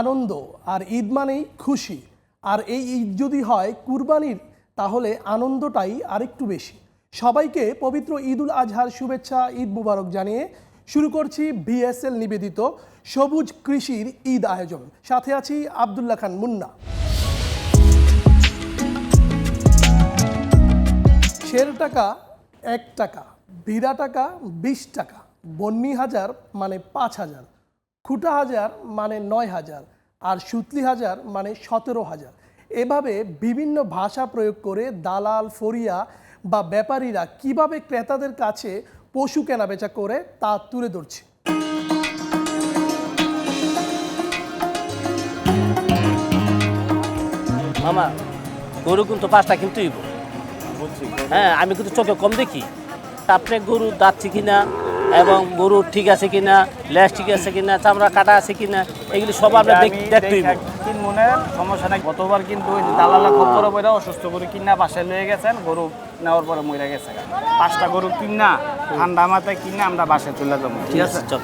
আনন্দ, আর ঈদ মানেই খুশি। আর এই ঈদ যদি হয় কুরবানির, তাহলে আনন্দটাই আরেকটু বেশি। সবাইকে পবিত্র ঈদ উল আজহার শুভেচ্ছা, ঈদ মুবারক জানিয়ে শুরু করছি বিএসএল নিবেদিত সবুজ কৃষির ঈদ আয়োজন। সাথে আছি আবদুল্লাহ খান মুন্না। শের টাকা, এক টাকা ভিড়া টাকা, বিশ টাকা, বন্নি হাজার মানে পাঁচ হাজার। খুঁটা হাজার মানে নয় হাজার আর সুতলি হাজার মানে সতেরো হাজার। এভাবে বিভিন্ন ভাষা প্রয়োগ করে দালাল ফরিয়া বা ব্যাপারীরা কীভাবে ক্রেতাদের কাছে পশু কেনাবেচা করে তা তুলে ধরছে। মামা গরু কিন্তু পাঁচটা কিন্তু হ্যাঁ আমি কিন্তু চোখে কম দেখি। আপনি গরু দাঁতছে কিনা? এবং গরু ঠিক আছে কিনা লেজ ঠিক আছে কিনা চামড়া কাটা আছে কিনা এগুলি সব আমরা দেখ- দেখতে মনে সমস্যা নাই। গতবার কিন্তু দালালা খবর পরে অসুস্থ গরু কিনা বাসায় লয়ে গেছেন গরু নেওয়ার পরে মরে গেছে। পাঁচটা গরু কিনা ঠান্ডা মাথায় কিনা আমরা বাসায় চলে যাব। ঠিক আছে? চল।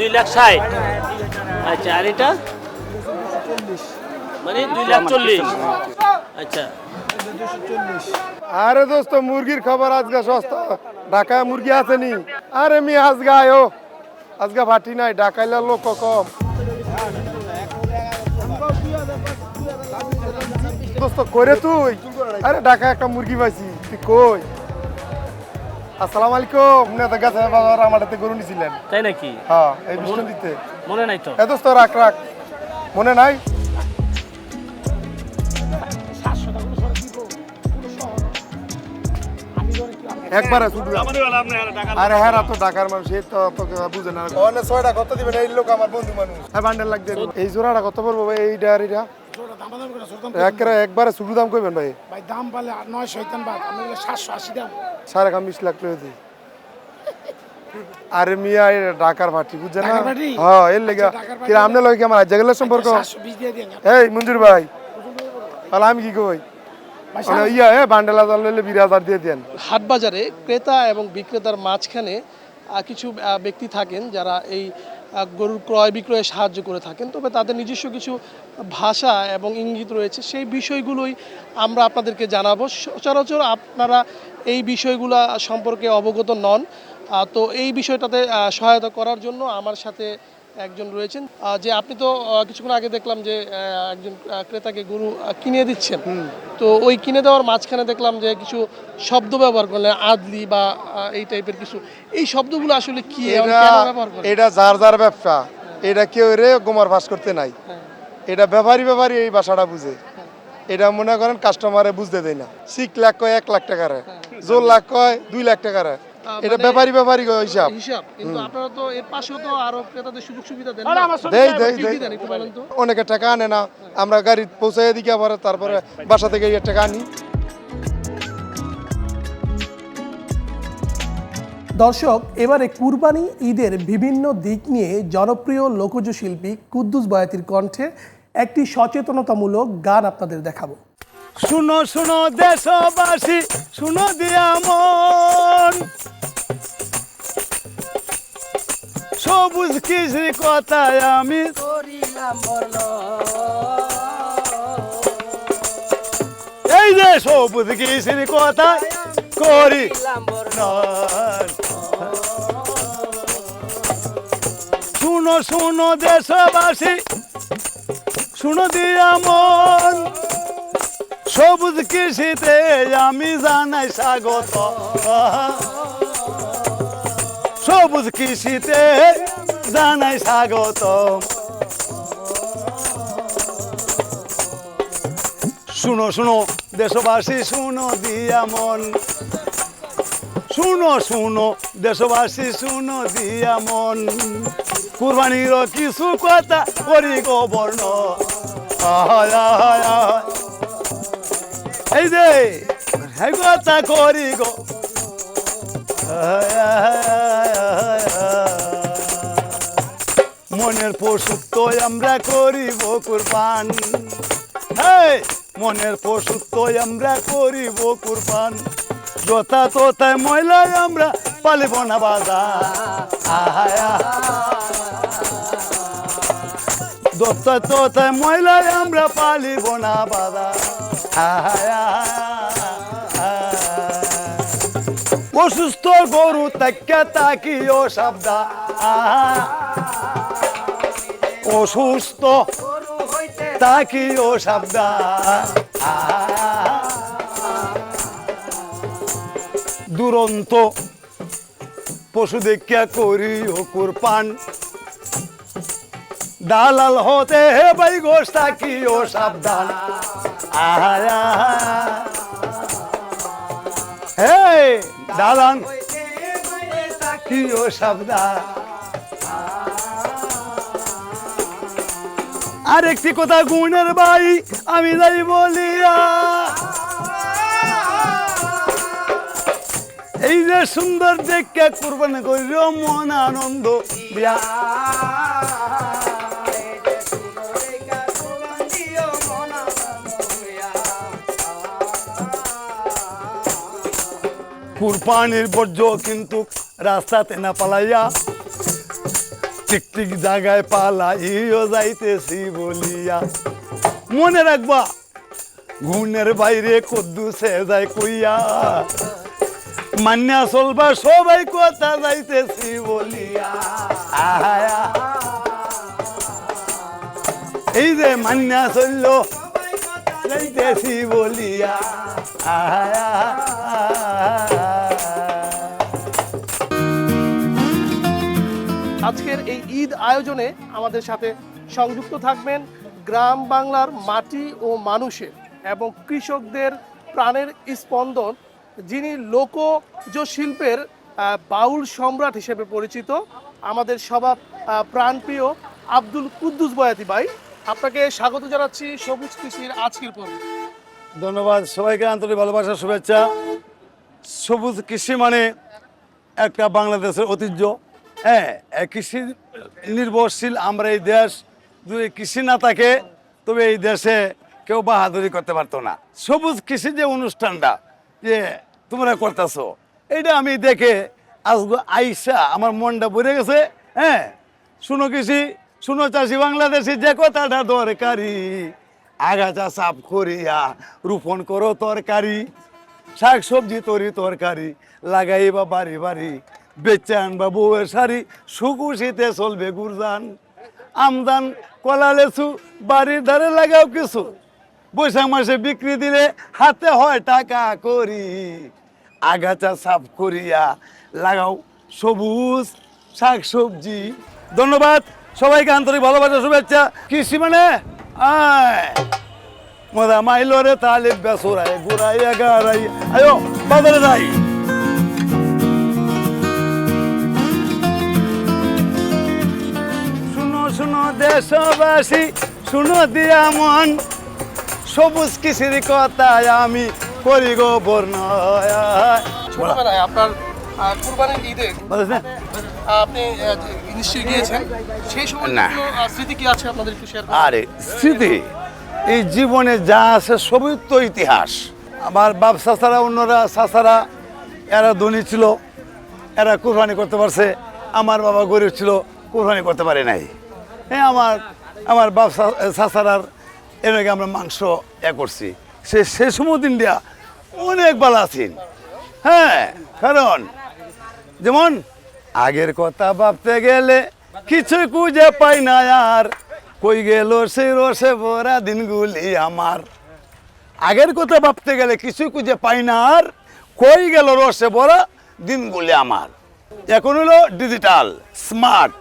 দুই লাখ ষাট। আচ্ছা আর এটা? মানে দুই লাখ চল্লিশ। আচ্ছা। আরে দোস্ত, মুরগির খবর আজকে সস্তা। ঢাকায় মুরগি আরে মি, আজকে আয়ো। ভাটি নাই, ঢাকাইলে লোক কম। দোস্ত করে তুই? আরে ঢাকায় একটা মুরগি পাইছি। তুই কই? আসসালামু আলাইকুম। নেতা গাছে বাবার আমার হাতে গরু নিছিলেন। তাই নাকি? হ্যাঁ এই বিষ্ণু দিতে। মনে নাই তো? এ দোস্ত রাখ রাখ। মনে নাই? একবারে শুধু আরে হ্যাঁ তো ঢাকার মানুষ এই তো তোকে বুঝে না। ওখানে ছয়টা কত দিবেন? এই লোক আমার বন্ধু মানুষ। হ্যাঁ বান্ডেল লাগবে। এই জোড়াটা কত পড়ব ভাই? এই ডায়ারিটা? একবারে একবারে শুধু দাম কইবেন ভাই? ভাই দাম পালে নয় শৈতান বাদ আমি বলে সাতশো আশি দাম। সাড়ে খামিশ লাখ দিই। আরে মিয়া ঢাকার ভাটি বুঝছেন না? হ্যাঁ এর লেগে। আচ্ছা, কি আমনে লগে কি আমার সম্পর্ক? এই মঞ্জুর ভাই। তাহলে আমি কি কই? মানে ইয়া এ বান্ডেল লইলে বিশ দিয়ে দেন। হাট বাজারে ক্রেতা এবং বিক্রেতার মাঝখানে কিছু ব্যক্তি থাকেন যারা এই গরুর ক্রয় বিক্রয়ে সাহায্য করে থাকেন। তবে তাদের নিজস্ব কিছু ভাষা এবং ইঙ্গিত রয়েছে। সেই বিষয়গুলোই আমরা আপনাদেরকে জানাব। সচরাচর আপনারা এই বিষয়গুলো সম্পর্কে অবগত নন। তো এই বিষয়টাতে সহায়তা করার জন্য আমার সাথে একজন রয়েছেন। যে আপনি তো কিছুক্ষণ আগে দেখলাম যে একজন ক্রেতাকে গরু কিনে দিচ্ছেন। তো ওই কিনে দেওয়ার মাঝখানে দেখলাম যে কিছু শব্দ ব্যবহার করলেন আদলি বা এই টাইপের কিছু। এই শব্দগুলো আসলে কি? এটা ব্যবহার যার যার ব্যবসা। এটা কেউ রে গোমার ফাঁস করতে নাই। হ্যাঁ। এটা ব্যাপারী ব্যাপারী এই ভাষাটা বুঝে। এটা মনে করেন কাস্টমারে বুঝতে দেয় না। সিক লাখ কয় এক লাখ টাকার। জোর লাখ কয় দুই লাখ টাকার। এটা মানে- ব্যাপারী ব্যাপারী হিসাব। হিসাব। কিন্তু আপনারা তো এর পাশেও তো আরও ক্রেতাদের সুযোগ সুবিধা দেন আরে আমার দেই দেই দেই। অনেকে টাকা আনে না আমরা গাড়ি পৌঁছাই দিকে আবার তারপরে বাসা থেকে এই টাকা আনি। দর্শক এবারে কুরবানি ঈদের বিভিন্ন দিক নিয়ে জনপ্রিয় লোকজ শিল্পী কুদ্দুস বয়াতির কণ্ঠে একটি সচেতনতামূলক গান আপনাদের দেখাবো। শুনো শুনো দেশবাসী শুনো দিয়া মন। সবুজ কৃষি কথায় আমি এই যে সবুজ কৃষির কথা করি শুনো শুনো দেশবাসী শুনো দিয়া মন। সবুজ কৃষিতে আমি জানাই স্বাগত। সবুজ কৃষিতে জানাই স্বাগত। শুনো শুনো, দেশবাসী, শুনো দিয়া মন। শুনো শুনো, দেশবাসী, শুনো দিয়া মন। কুরবানির কিছু কথা করি গো বর্ণ। আহায়। এই যে কথা করি গো। মনের পশু তো আমরা করিব কুরবান। এই মনের পশুত্ব আমরা করিব কুরবান। যথা তথায় ময়লায় আমরা পালিব না বাজার আহায় যথা তথায় ময়লায় আমরা পালিব না আহায় অসুস্থ গরু তাকে তাকিও সাবধান। অসুস্থ তাকিও সাবধান। দুরন্ত পশু দেখিয়া করি হকুর পান দালাল হতে হে ভাই গোস তাকিও সাবধান। আহা। হে দালান তাকিও সাবধান। আরেকটি কথা গুণের ভাই, আমি যাই বলিয়া। এই যে সুন্দর দেখে কুরবান করিল মন আনন্দ। দিয়া কুরবানির বর্জ্য কিন্তু রাস্তাতে না পালাইয়া ঠিক জায়গায় পালাইও যাইতেছি বলিয়া মনে রাখবা গুণের বাইরে কদ্দু সে যায় কইয়া মান্যা চলবা, সবাই কথা যাইতেছি বলিয়া। এই যে মান্যা চলল, যাইতেছি বলিয়া আহায়া। আজকের এই ঈদ আয়োজনে আমাদের সাথে সংযুক্ত থাকবেন গ্রাম বাংলার মাটি ও মানুষের এবং কৃষকদের প্রাণের স্পন্দন, যিনি লোকজ শিল্পের বাউল সম্রাট হিসেবে পরিচিত, আমাদের সবার প্রাণপ্রিয় আব্দুল কুদ্দুস বয়াতি ভাই। আপনাকে স্বাগত জানাচ্ছি সবুজ কৃষির আজকের পর্বে। ধন্যবাদ। সবাইকে আন্তরিক ভালোবাসা, শুভেচ্ছা। সবুজ কৃষি মানে একটা বাংলাদেশের ঐতিহ্য। হ্যাঁ কৃষি নির্ভরশীল আমরা এই দেশ, যদি কৃষি না থাকে, তবে এই দেশে কেউ বাহাদুরি করতে পারতো না। সবুজ কৃষি যে অনুষ্ঠানটা, যে তোমরা করতেছো, এইটা আমি দেখে আজ আইসা আমার মনটা ভরে গেছে। হ্যাঁ শুনো কৃষি, শুনো চাষি বাংলাদেশি, যে কথাটা দরকারি, আগাছা সাফ করিয়া রোপণ করো তরকারি শাক সবজি তরি তরকারি, লাগাইবা বাড়ি বাড়ি বেচে আনবা বউয়ের শাড়ি, সুকুশিতে চলবে গুরজান। আমদান কলা লেচু, বাড়ির ধারে লাগাও কিছু। বৈশাখ মাসে বিক্রি দিলে হাতে হয় টাকা করি। আগাছা সাফ করিয়া লাগাও সবুজ শাক সবজি ধন্যবাদ, সবাইকে আন্তরিক ভালোবাসা, শুভেচ্ছা। কৃষি মানে? মজা মাইলো রে তালিব বেসুরাই গুড়াইয়া গারাই আয়ো, বাজারে যাই। দেশবাসী শুনো দিয়া মন। সবুজ কৃষির কথায় আমি করি গো ছোটবেলায় আপনার কুরবানির ঈদে আপনি আহ, নিশ্চয়ই গিয়েছেন সেই সময় না। স্মৃতি কি আছে আপনাদের একটু শেয়ার আরে স্মৃতি? এই জীবনে যা আছে সবই তো ইতিহাস। আমার বাপ অন্যরা চাচারা এরা ধনী ছিল এরা কোরবানি করতে পারছে। আমার বাবা গরিব ছিল কোরবানি করতে পারে নাই। হ্যাঁ আমার আমার বাপ চাচারার এর আমরা মাংস এ করছি। সে সে সময় দিন দিয়া অনেক ভালো আছেন। হ্যাঁ কারণ যেমন আগের কথা ভাবতে গেলে কিছু খুঁজে পাই না আর। কই গেল সেই রসে ভরা দিনগুলি আমার। আগের কথা ভাবতে গেলে কিছু খুঁজে পাই না আর। কই গেল রসে ভরা দিনগুলি আমার। এখন হলো ডিজিটাল স্মার্ট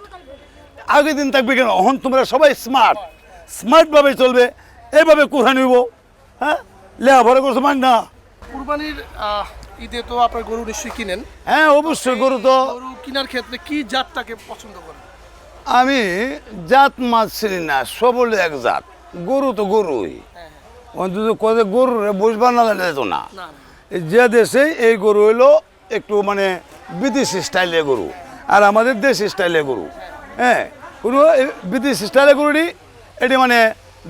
আগের দিন থাকবে কেন? এখন তোমরা সবাই স্মার্ট স্মার্টভাবে চলবে। এইভাবে কোথা নিব হ্যাঁ? লেখাপড়া করছ মান না? কুরবানির ঈদে তো আপনার গরু নিশ্চয়ই কিনেন। হ্যাঁ অবশ্যই গরু তো। গরু কেনার ক্ষেত্রে কি জাতটাকে পছন্দ করেন? আমি জাত মাছ চিনি না সবল এক জাত। গরু তো গরুই। অন্তত কদে গরু বুঝবার না। যেত না। না যে দেশে এই গরু হইল একটু মানে বিদেশি স্টাইলে গরু। আর আমাদের দেশি স্টাইলে গরু। হ্যাঁ? কোনো বিদেশি স্টাইলের গরুটি এটি মানে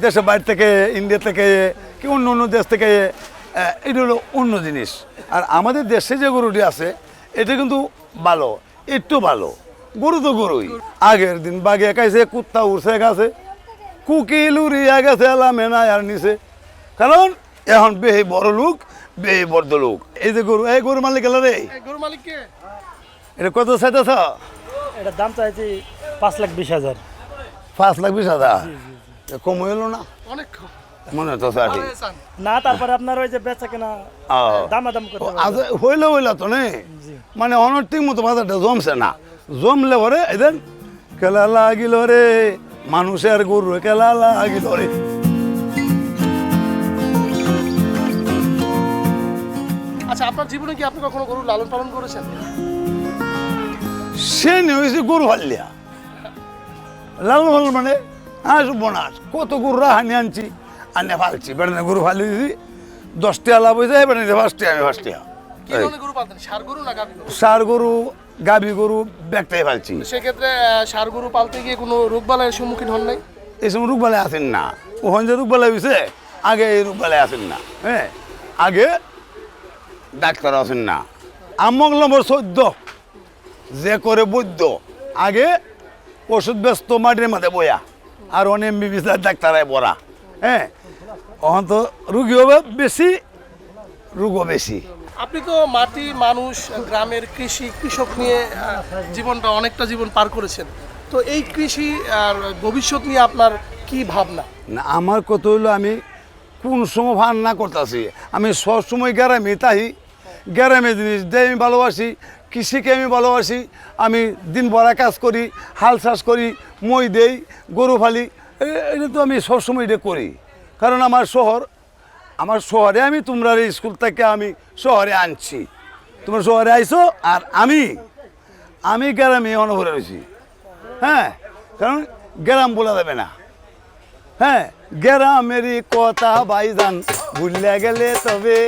দেশের বাইরে থেকে ইন্ডিয়া থেকে কি অন্য অন্য দেশ থেকে এটা হলো অন্য জিনিস। আর আমাদের দেশে যে গরুটি আছে এটা কিন্তু ভালো একটু ভালো গরু তো গরুই। আগের দিন বাগে একাইছে কুত্তা উড়ছে গেছে। কুকিল উড়িয়া গেছে লামেনা আর নিছে। কারণ এখন বেহি বড় লোক বেহি বড় লোক। এই যে গরু এই গরু মালিক গেল রে। গরু মালিককে এটা কত চাইতেছ? এটার দাম চাইছি পাঁচ লাখ বিশ হাজার। পাঁচ লাখ বিশ হাজার? কম হইল না? অনেক মনে হতো ষাটি না তারপরে আপনার ওই যে বেচা কেনা দামাদাম করতে আজ পারবে। হইলে হইলা তো নে? মানে অনেক ঠিক মতো বাজারটা জমছে না। জমলে পরে এদের কেলা লাগিল রে। মানুষের গরু কেলা লাগিল রে। আচ্ছা আপনার জীবনে কি আপনি কখনো গরু লালন পালন করেছেন? সে নিয়ে হয়েছে গরু হাল্লিয়া। লাল হল মানে আস বোনাস কত গরু হানি আনছি। আনে ফালছি বেড়ানে গরু ফালি দিছি। দশটা লাভ হয়েছে বেড়ানে ফার্স্টে আমি ফার্স্টে গরু সার গরু গাভী গরু ব্যাগটাই ফালছি। সেক্ষেত্রে সার গরু পালতে গিয়ে কোনো রোগবালাইয়ের সম্মুখীন হন নাই? এই সময় রোগবালায় আসেন না। ওখান যে রোগবালায় হয়েছে আগে এই রোগবালায় আসেন না। হ্যাঁ? আগে ডাক্তার আসেন না। আমক নম্বর চোদ্দ যে করে বৈদ্য আগে ওষুধ ব্যস্ত মাটির মাঝে বয়া আর অনেক বিবিসার ডাক্তারায় বড়া হ্যাঁ? অহন তো রুগী হবে বেশি রোগও বেশি। আপনি তো মাটি মানুষ গ্রামের কৃষি কৃষক নিয়ে জীবনটা অনেকটা জীবন পার করেছেন। তো এই কৃষি আর ভবিষ্যৎ নিয়ে আপনার কি ভাবনা? না আমার কত হইল আমি কোন সময় ভান না করতেছি। আমি সবসময় গ্রামে তাই গ্রামে জিনিস দিয়ে আমি ভালোবাসি। কৃষিকে আমি ভালোবাসি, আমি দিন ভরা কাজ করি, হাল চাষ করি, মই দেই, গরু ফালি এটা তো আমি সবসময় এটা করি। কারণ আমার শহর, আমার শহরে আমি, তোমরা স্কুল থেকে আমি শহরে আনছি। তোমরা শহরে আইছো আর আমি আমি গ্রামে অনভরে রয়েছি। হ্যাঁ কারণ গ্রাম বলা যাবে না। হ্যাঁ গ্রামেরই কথা ভাইজান ভুলে গেলে তবে,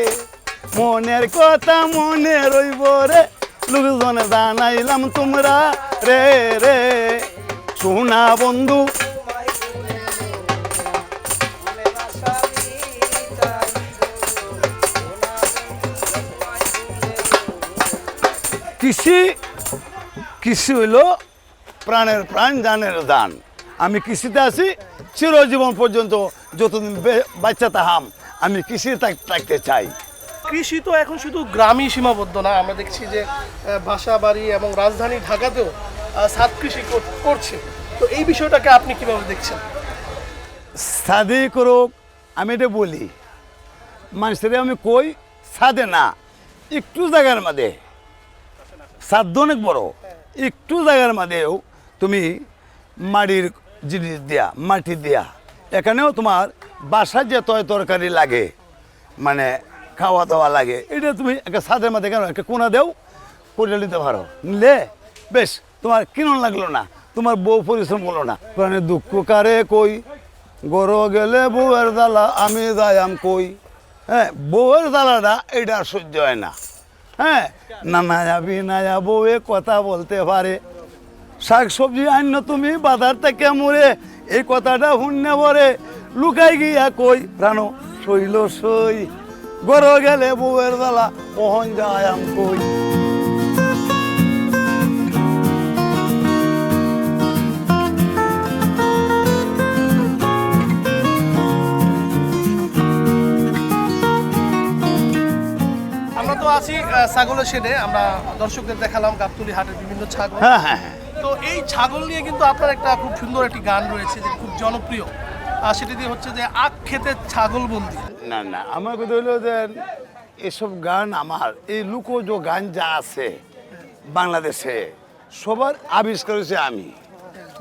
মনের কথা মনে রইব রে। লোকজনে জানাইলাম তোমরা রে রে। সোনা বন্ধু। কৃষি কৃষি হইল প্রাণের প্রাণ, জানের দান। আমি কৃষিতে আছি, চিরজীবন পর্যন্ত যতদিন বাচ্চা তাহাম, আমি কৃষি থাক- থাকতে চাই। কৃষি তো এখন শুধু গ্রামই সীমাবদ্ধ না, আমরা দেখছি যে বাসা বাড়ি এবং রাজধানী ঢাকাতেও ছাদ কৃষি করছে। তো এই বিষয়টাকে আপনি কীভাবে দেখছেন? সাদে করুক, আমি এটা বলি। মানুষের আমি কই, সাদে না। একটু জায়গার মধ্যে সাধ্য অনেক বড়। একটু জায়গার মধ্যেও তুমি মাটির জিনিস দেয়া, মাটি দেয়া। এখানেও তোমার বাসার যে তয় তরকারি লাগে মানে খাওয়া দাওয়া লাগে। এটা তুমি একটা ছাদের মধ্যে কেন একটা কোনা দেও করে নিতে পারো। নিলে বেশ, তোমার কিনন লাগল না, তোমার বউ পরিশ্রম করল না। মানে দুঃখ কারে কই? গরো গেলে বউয়ের জ্বালা, আমি যাইয়াম কই? হ্যাঁ বউয়ের জ্বালাটা এটা সহ্য হয় না। হ্যাঁ না না যাবি নায়া বিনায়া বউয়ে কথা বলতে পারে। শাক সবজি আন্য তুমি বাজার থেকে মরে, এই কথাটা শূন্য পরে লুকাই গিয়া কই? প্রাণ শৈল সই। গর গেলে বউয়ের জ্বালা ওহন যায়াম কই আমরা তো আছি ছাগলের শেডে। আমরা দর্শকদের দেখালাম গাবতলি হাটের বিভিন্ন ছাগল। হ্যাঁ হ্যাঁ হ্যাঁ। তো এই ছাগল নিয়ে কিন্তু আপনার একটা খুব সুন্দর একটি গান রয়েছে যে খুব জনপ্রিয়। সেটি দিয়ে হচ্ছে যে আখ খেতে ছাগল বন্দি না না, আমার কথা হলো যে এসব গান আমার, এই লুকোজ গান যা আছে বাংলাদেশে, সবার আবিষ্কার হয়েছে আমি।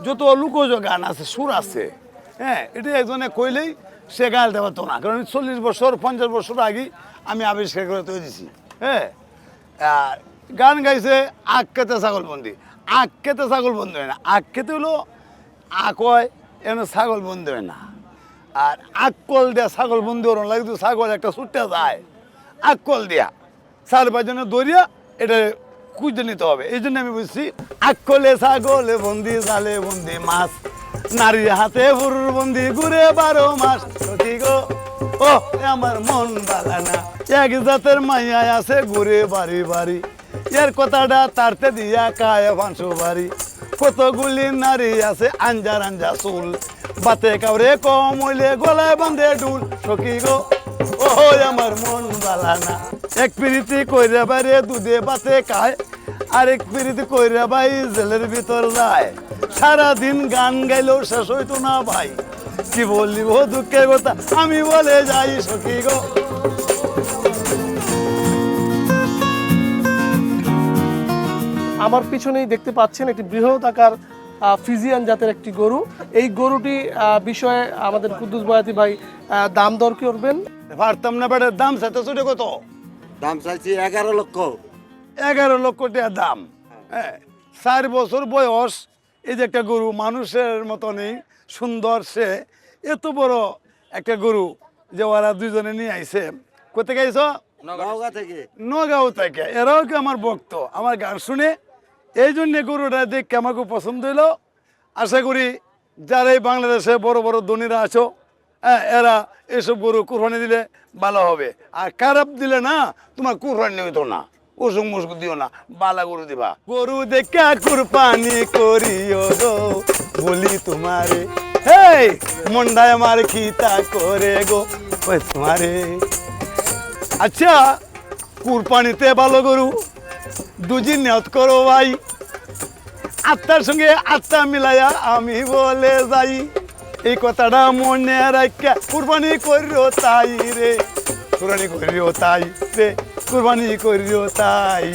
যত লুকোজ গান আছে, সুর আছে হ্যাঁ এটা একজনে কইলেই সে দিতে পারতো না। কারণ চল্লিশ বছর, পঞ্চাশ বছর আগে আমি আবিষ্কার করে তৈরি দিছি হ্যাঁ। আর গান গাইছে আখ খেতে ছাগল বন্দি আখ খেতে ছাগল বন্ধ হয় না। আখ খেতে হলো আখ হয়, এনে ছাগল বন্ধ হয় না। আর আকল দেয়া ছাগল বন্দি ওরম লাগে তো ছাগল একটা ছুটতে যায় আকল দেয়া। চার পাঁচজনে দৌড়িয়া এটা খুঁজে নিতে হবে। এই জন্য আমি বুঝছি আকলে ছাগলে, বন্দি জালে বন্দি মাছ, নারীর হাতে পুরুষ বন্দি ঘুরে বারো মাস। গো, ও আমার মন বালা না। এক জাতের মাইয়া আছে ঘুরে বাড়ি বাড়ি। এর কথাটা তারতে দিয়া কায় পাঁচশো বাড়ি। কতগুলি নারী আছে? আঞ্জার আঞ্জা চুল। বাতে কাউরে কম গলায় বান্ধে ডুল। সখী গো ও আমার মন বালা না এক পিরিতি কইরা বাইরে দুধে বাতে খায়, আরেক পিরিতি কইরা ভাই জেলের ভিতর যায়। সারাদিন গান গাইলেও শেষ হইতো না ভাই। কি বললি ও দুঃখের কথা আমি বলে যাই সখী গো। আমার পিছনেই দেখতে পাচ্ছেন একটি বৃহৎ আকার ফিজিয়ান জাতের একটি গরু। এই গরুটি বিষয়ে আমাদের কুদ্দুস বয়াতি ভাই দাম দর করবেন। পারতাম না বেটার দাম সাথে ছোট কত? দাম চাইছি এগারো লক্ষ। এগারো লক্ষ টাকা দাম। হ্যাঁ চার বছর বয়স এই যে একটা গরু মানুষের মতনই সুন্দর সে এত বড় একটা গরু যে ওরা দুইজনে নিয়ে আইছে। কোথায় গাইছ নগাঁও থেকে। নগাঁও থেকে। এরাও কি আমার ভক্ত? আমার গান শুনে এই জন্য গরুটা দেখে আমাকে পছন্দ হইল। আশা করি যারা এই বাংলাদেশে বড় বড় ধনীরা আছো হ্যাঁ এরা এসব গরু কুরবানি দিলে ভালো হবে। আর খারাপ দিলে না, তোমার কুরবানি হইতো না। ওসুক মুসুক দিও না, বালা গরু দিবা। গরু দেখা কুরবানি করিও গো, বলি তোমারে। মন্ডায় আমার খিতা করে গো তোমারে। আচ্ছা কুরবানিতে ভালো গরু। দুজি নিয়ত করো ভাই। আত্মার সঙ্গে আত্মা মিলাইয়া আমি বলে যাই। এই কথাটা মনে রাখা কুরবানি করিও তাই রে। কুরবানি করিও তাই রে, কুরবানি করিও তাই।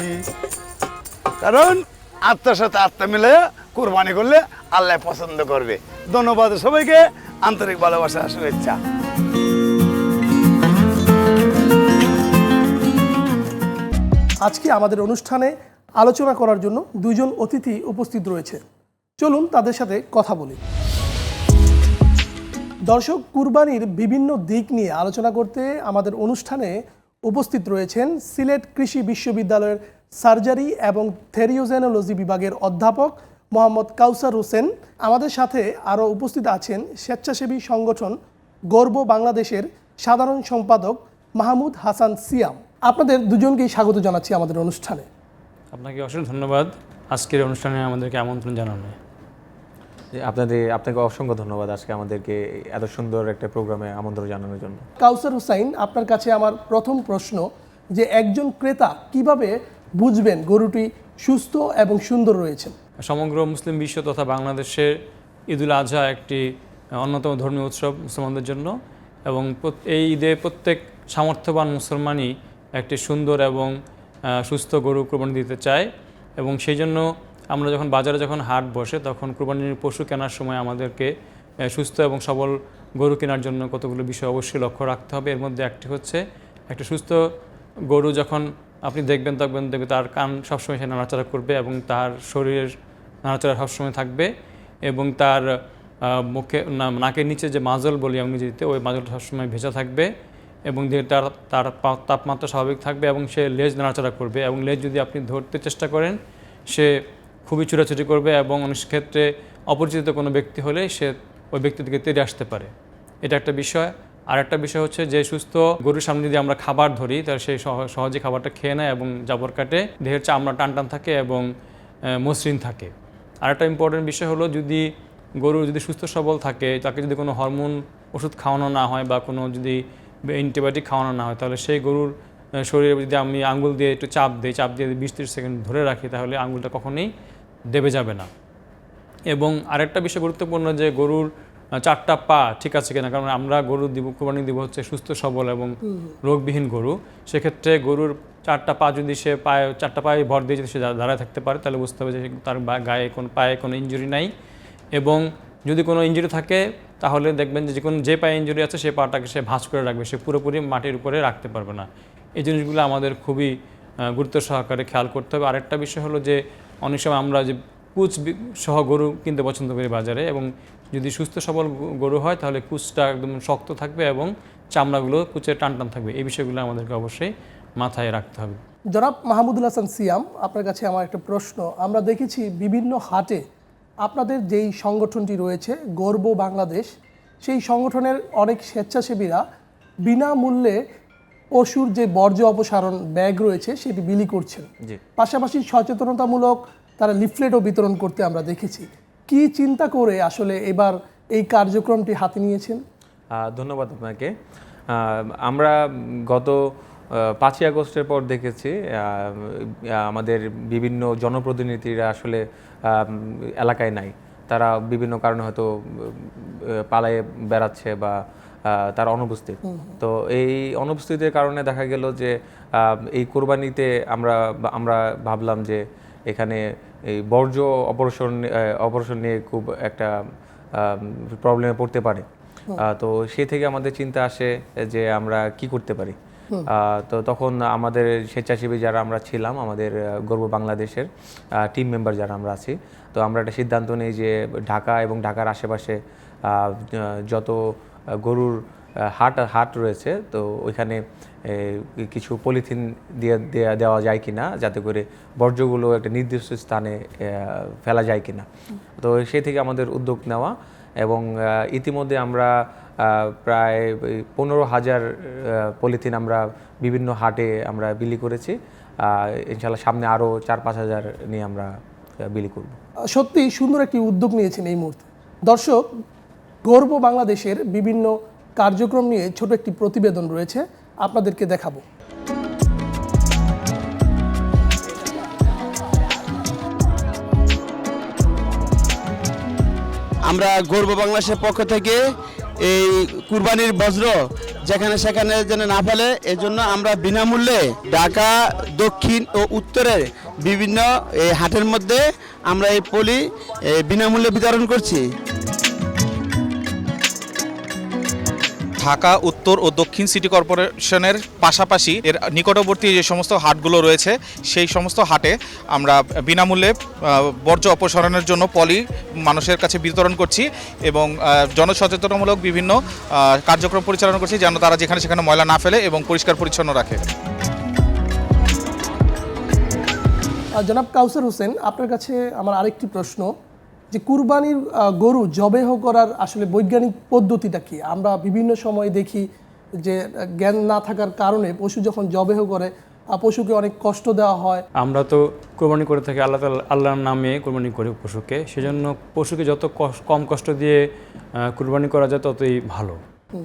কারণ আত্মার সাথে আত্মা মিলাইয়া কুরবানি করলে আল্লাহ পছন্দ করবে। ধন্যবাদ সবাইকে, আন্তরিক ভালোবাসা, শুভেচ্ছা। আজকে আমাদের অনুষ্ঠানে আলোচনা করার জন্য দুজন অতিথি উপস্থিত রয়েছে। চলুন তাদের সাথে কথা বলি। দর্শক, কুরবানির বিভিন্ন দিক নিয়ে আলোচনা করতে আমাদের অনুষ্ঠানে উপস্থিত রয়েছেন সিলেট কৃষি বিশ্ববিদ্যালয়ের সার্জারি এবং থেরিওজেনোলজি বিভাগের অধ্যাপক মোহাম্মদ কাউসার হোসেন। আমাদের সাথে আরও উপস্থিত আছেন স্বেচ্ছাসেবী সংগঠন গর্ব বাংলাদেশের সাধারণ সম্পাদক মাহমুদ হাসান সিয়াম। আপনাদের দুজনকেই স্বাগত জানাচ্ছি আমাদের অনুষ্ঠানে। আপনাকে অসংখ্য ধন্যবাদ। আজকের অনুষ্ঠানে আমাদেরকে আমন্ত্রণ জানানো। যে আপনাদের আপনাকে অসংখ্য ধন্যবাদ আজকে আমাদেরকে এত সুন্দর একটা প্রোগ্রামে আমন্ত্রণ জানানোর জন্য। কাউসার হুসাইন আপনার কাছে আমার প্রথম প্রশ্ন যে একজন ক্রেতা কীভাবে বুঝবেন গরুটি সুস্থ এবং সুন্দর রয়েছে? সমগ্র মুসলিম বিশ্ব তথা বাংলাদেশের ঈদুল আজহা একটি অন্যতম ধর্মীয় উৎসব মুসলমানদের জন্য এবং এই ঈদে প্রত্যেক সামর্থ্যবান মুসলমানই একটি সুন্দর এবং সুস্থ গরু কোরবানি দিতে চায় এবং সেই জন্য আমরা যখন বাজারে যখন হাট বসে তখন কোরবানির পশু কেনার সময় আমাদেরকে সুস্থ এবং সবল গরু কেনার জন্য কতগুলো বিষয় অবশ্যই লক্ষ্য রাখতে হবে। এর মধ্যে একটি হচ্ছে, একটা সুস্থ গরু যখন আপনি দেখবেন তখন দেখবেন তার কান সবসময় সে নাড়াচাড়া করবে এবং তার শরীরের নাড়াচাড়া সবসময় থাকবে এবং তার মুখে নাকের নিচে যে মাজল বলি আমি ইংরেজিতে ওই মাজলটা সবসময় ভেজা থাকবে। এবং দিয়ে তার তার তাপমাত্রা স্বাভাবিক থাকবে এবং সে লেজ নাড়াচাড়া করবে এবং লেজ যদি আপনি ধরতে চেষ্টা করেন, সে খুবই ছুটাছুটি করবে এবং অনেক ক্ষেত্রে অপরিচিত কোনো ব্যক্তি হলে সে ওই ব্যক্তি থেকে তেড়ে আসতে পারে। এটা একটা বিষয়। আর একটা বিষয় হচ্ছে যে সুস্থ গরুর সামনে যদি আমরা খাবার ধরি, তাহলে সেই সহ- সহজে খাবারটা খেয়ে নেয় এবং জাবর কাটে, দেহের চামড়া টান টান থাকে এবং মসৃণ থাকে। আর একটা ইম্পর্টেন্ট বিষয় হলো যদি গরু যদি সুস্থ সবল থাকে, তাকে যদি কোনো হরমোন ওষুধ খাওয়ানো না হয় বা কোনো যদি অ্যান্টিবায়োটিক খাওয়ানো না হয় তাহলে সেই গরুর শরীরে যদি আমি আঙ্গুল দিয়ে একটু চাপ দিই চাপ দিয়ে যদি বিশ ত্রিশ সেকেন্ড ধরে রাখি তাহলে আঙ্গুলটা কখনোই দেবে যাবে না। এবং আরেকটা বিষয় গুরুত্বপূর্ণ যে গরুর চারটা পা ঠিক আছে কিনা কারণ আমরা গরু দিব কোরবানি দিব হচ্ছে সুস্থ সবল এবং রোগবিহীন গরু। সেক্ষেত্রে গরুর চারটা পা যদি সে পায়ে চারটা পায়ে ভর দিয়ে যদি সে দাঁড়ায় থাকতে পারে তাহলে বুঝতে হবে যে তার গায়ে কোনো পায়ে কোনো ইঞ্জুরি নাই। এবং যদি কোনো ইঞ্জুরি থাকে তাহলে দেখবেন যে কোনো যে পায়ে ইঞ্জুরি আছে, সে পাটাকে সে ভাঁজ করে রাখবে, সে পুরোপুরি মাটির উপরে রাখতে পারবে না। এই জিনিসগুলো আমাদের খুবই গুরুত্ব সহকারে খেয়াল করতে হবে। আরেকটা বিষয় হলো যে, অনেক সময় আমরা যে কুচ সহ গরু কিনতে পছন্দ করি বাজারে এবং যদি সুস্থ সবল গরু হয়, তাহলে কুচটা একদম শক্ত থাকবে এবং চামড়াগুলো কুচে টান টান থাকবে। এই বিষয়গুলো আমাদেরকে অবশ্যই মাথায় রাখতে হবে। জনাব মাহমুদুল হাসান সিয়াম, আপনার কাছে আমার একটা প্রশ্ন। আমরা দেখেছি বিভিন্ন হাটে আপনাদের যেই সংগঠনটি রয়েছে গর্ব বাংলাদেশ সেই সংগঠনের অনেক স্বেচ্ছাসেবীরা বিনামূল্যে পশুর যে বর্জ্য অপসারণ ব্যাগ রয়েছে সেটি বিলি করছেন। পাশাপাশি সচেতনতামূলক তারা লিফলেটও বিতরণ করতে আমরা দেখেছি। কি চিন্তা করে আসলে এবার এই কার্যক্রমটি হাতে নিয়েছেন? ধন্যবাদ আপনাকে। আমরা গত পাঁচই আগস্টের পর দেখেছি আমাদের বিভিন্ন জনপ্রতিনিধিরা আসলে এলাকায় নাই। তারা বিভিন্ন কারণে হয়তো পালায়ে বেড়াচ্ছে বা তার অনুপস্থিত। তো এই অনুপস্থিতির কারণে দেখা গেল যে এই কোরবানিতে আমরা আমরা ভাবলাম যে এখানে এই বর্জ্য অপারেশন অপারেশন নিয়ে খুব একটা প্রবলেমে পড়তে পারে। তো সে থেকে আমাদের চিন্তা আসে যে আমরা কি করতে পারি? তো তখন আমাদের স্বেচ্ছাসেবী যারা আমরা ছিলাম আমাদের গর্ব বাংলাদেশের টিম মেম্বার যারা আমরা আছি তো আমরা একটা সিদ্ধান্ত নিই যে ঢাকা এবং ঢাকার আশেপাশে যত গরুর হাট হাট রয়েছে তো ওইখানে কিছু পলিথিন দিয়ে দেওয়া যায় কিনা যাতে করে বর্জ্যগুলো একটা নির্দিষ্ট স্থানে ফেলা যায় কিনা। তো সেই থেকে আমাদের উদ্যোগ নেওয়া এবং ইতিমধ্যে আমরা প্রায় ওই পনেরো হাজার পলিথিন আমরা বিভিন্ন হাটে আমরা বিলি করেছি। ইনশাল্লাহ সামনে আরও চার পাঁচ হাজার নিয়ে আমরা বিলি করব। সত্যি সুন্দর একটি উদ্যোগ নিয়েছেন এই মুহূর্তে। দর্শক গর্ব বাংলাদেশের বিভিন্ন কার্যক্রম নিয়ে ছোট একটি প্রতিবেদন রয়েছে আপনাদেরকে দেখাবো। আমরা গর্ব বাংলাদেশের পক্ষ থেকে এই কুরবানির বজ্র যেখানে সেখানে যেন না ফেলে, এজন্য আমরা বিনামূল্যে ঢাকা, দক্ষিণ ও উত্তরের বিভিন্ন হাটের মধ্যে আমরা এই পলি বিনামূল্যে বিতরণ করছি। ঢাকা, উত্তর ও দক্ষিণ সিটি কর্পোরেশনের পাশাপাশি এর নিকটবর্তী যে সমস্ত হাটগুলো রয়েছে, সেই সমস্ত হাটে আমরা বিনামূল্যে বর্জ্য অপসারণের জন্য পলি মানুষের কাছে বিতরণ করছি এবং জনসচেতনমূলক বিভিন্ন কার্যক্রম পরিচালনা করছি যেন তারা যেখানে সেখানে ময়লা না ফেলে এবং পরিষ্কার পরিচ্ছন্ন রাখে। জনাব কাউসার হোসেন, আপনার কাছে আমার আরেকটি প্রশ্ন। যে কুরবানির গরু জবেহ করার আসলে বৈজ্ঞানিক পদ্ধতিটা কি? আমরা বিভিন্ন সময় দেখি যে জ্ঞান না থাকার কারণে পশু যখন জবেহ করে পশুকে অনেক কষ্ট দেওয়া হয়। আমরা তো কোরবানি করে থাকি আল্লাহ আল্লাহর নামে কোরবানি করি পশুকে। সেজন্য পশুকে যত কম কষ্ট দিয়ে কোরবানি করা যায় ততই ভালো।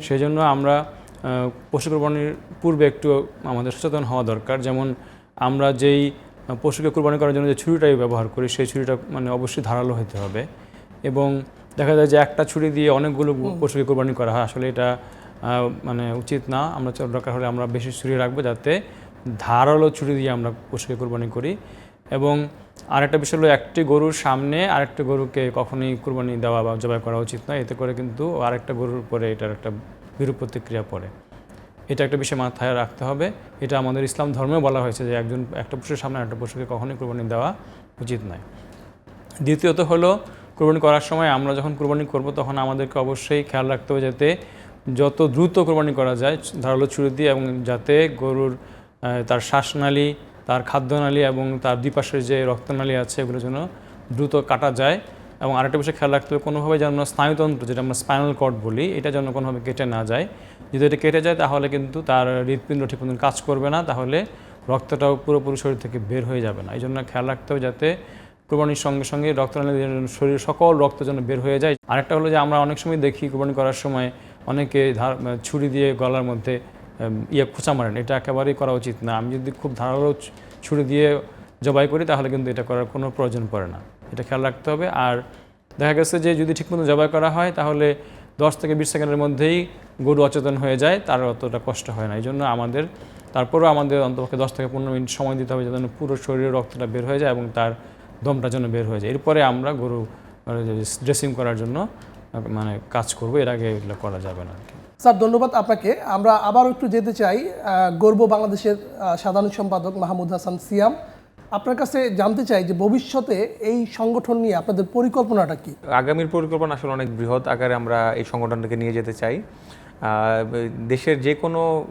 সেজন্য আমরা পশু কোরবানির পূর্বে একটু আমাদের সচেতন হওয়া দরকার। যেমন আমরা যেই পশুকে কোরবানি করার জন্য যে ছুরিটাই ব্যবহার করি সেই ছুরিটা মানে অবশ্যই ধারালো হতে হবে। এবং দেখা যায় যে একটা ছুরি দিয়ে অনেকগুলো পশুকে কোরবানি করা হয়। আসলে এটা মানে উচিত না। আমরা দরকার হলে আমরা বেশি ছুরি রাখব যাতে ধারালো ছুরি দিয়ে আমরা পশুকে কোরবানি করি। এবং আরেকটা বিষয় হলো একটি গরুর সামনে আরেকটা গরুকে কখনোই কোরবানি দেওয়া বা জবাই করা উচিত নয়। এতে করে কিন্তু আরেকটা গরুর উপরে এটার একটা বিরূপ প্রতিক্রিয়া পড়ে। এটা একটা বিষয় মাথায় রাখতে হবে। এটা আমাদের ইসলাম ধর্মেও বলা হয়েছে যে একজন, একটা পশুর সামনে একটা পশুকে কখনোই কোরবানি দেওয়া উচিত নয়। দ্বিতীয়ত হলো, কোরবানি করার সময় আমরা যখন কোরবানি করব তখন আমাদেরকে অবশ্যই খেয়াল রাখতে হবে যাতে যত দ্রুত কোরবানি করা যায়, ধারালো ছুরি দিয়ে এবং যাতে গরুর তার শ্বাসনালী, তার খাদ্যনালী এবং তার দুই পাশের যে রক্তনালী আছে, এগুলো যেন দ্রুত কাটা যায়। এবং আরেকটা বিষয় খেয়াল রাখতে হবে, কোনোভাবে যেন স্নায়ুতন্ত্র, যেটা আমরা স্পাইনাল কর্ড বলি, এটা যেন কোনোভাবে কেটে না যায়। যদি এটা কেটে যায়, তাহলে কিন্তু তার হৃৎপিণ্ড ঠিক মতন কাজ করবে না, তাহলে রক্তটাও পুরোপুরি শরীর থেকে বের হয়ে যাবে না। এই জন্য খেয়াল রাখতে হবে যাতে কোরবানির সঙ্গে সঙ্গে যেন শরীরের সকল রক্ত যেন বের হয়ে যায়। আরেকটা হলো যে আমরা অনেক সময় দেখি কোরবানি করার সময় অনেকে ধার, ছুরি দিয়ে গলার মধ্যে ইয়ে খোঁচা মারেন। এটা একেবারেই করা উচিত না। আমি যদি খুব ধারালো ছুরি দিয়ে জবাই করি, তাহলে কিন্তু এটা করার কোনো প্রয়োজন পড়ে না। এটা খেয়াল রাখতে হবে। আর দেখা গেছে যে যদি ঠিকমতো জবাই করা হয়, তাহলে দশ থেকে বিশ সেকেন্ডের মধ্যেই গরু অচেতন হয়ে যায়, তার অতটা কষ্ট হয় না। এই জন্য আমাদের, তারপরেও আমাদের অন্তপক্ষে দশ থেকে পনেরো মিনিট সময় দিতে হবে, যেন পুরো শরীরের রক্তটা বের হয়ে যায় এবং তার দমটা যেন বের হয়ে যায়। এরপরে আমরা গরু ড্রেসিং করার জন্য মানে কাজ করব, এর আগে এগুলো করা যাবে না স্যার, ধন্যবাদ আপনাকে। আমরা আবার একটু যেতে চাই গর্ব বাংলাদেশের সাধারণ সম্পাদক মাহমুদ হাসান সিয়াম। আপনার কাছে জানতে চাই যে ভবিষ্যতে এই সংগঠন নিয়ে আপনাদের পরিকল্পনাটা কি? আগামীর পরিকল্পনা আসলে অনেক বৃহৎ আকারে আমরা এই সংগঠনটাকে নিয়ে যেতে চাই। দেশের যে কোনো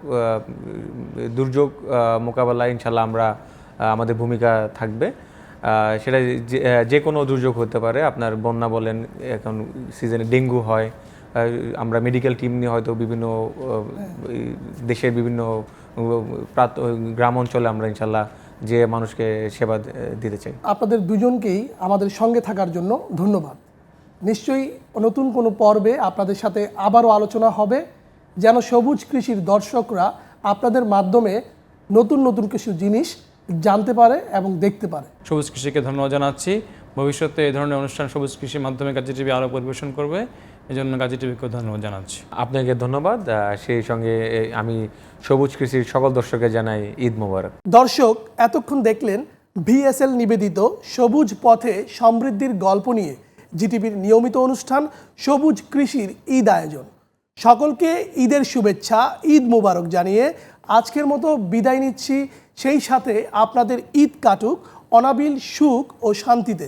দুর্যোগ মোকাবেলায় ইনশাল্লাহ আমরা আমাদের ভূমিকা থাকবে। সেটা যে- কোনো দুর্যোগ হতে পারে। আপনার বন্যা বলেন, এখন সিজনে ডেঙ্গু হয় আমরা মেডিকেল টিম নিয়ে হয়তো বিভিন্ন দেশের বিভিন্ন গ্রাম অঞ্চলে আমরা ইনশাল্লাহ যে মানুষকে সেবা দিতে চাই। আপনাদের দুজনকেই আমাদের সঙ্গে থাকার জন্য ধন্যবাদ। নিশ্চয়ই নতুন কোনো পর্বে আপনাদের সাথে আবারও আলোচনা হবে। যেন সবুজ কৃষির দর্শকরা আপনাদের মাধ্যমে নতুন নতুন কিছু জিনিস জানতে পারে এবং দেখতে পারে। সবুজ কৃষিকে ধন্যবাদ জানাচ্ছি। ভবিষ্যতে এই ধরনের অনুষ্ঠান সবুজ কৃষির মাধ্যমে গাজী টিভি আরও পরিবেশন করবে। এই জন্য গাজী টিভিকেও ধন্যবাদ জানাচ্ছি। আপনাকে ধন্যবাদ। সেই সঙ্গে আমি সবুজ কৃষির সকল দর্শককে জানাই ঈদ মোবারক। দর্শক এতক্ষণ দেখলেন ভিএসএল নিবেদিত সবুজ পথে সমৃদ্ধির গল্প নিয়ে জিটিভির নিয়মিত অনুষ্ঠান সবুজ কৃষির ঈদ আয়োজন। সকলকে ঈদের শুভেচ্ছা ঈদ মোবারক জানিয়ে আজকের মতো বিদায় নিচ্ছি। সেই সাথে আপনাদের ঈদ কাটুক অনাবিল সুখ ও শান্তিতে।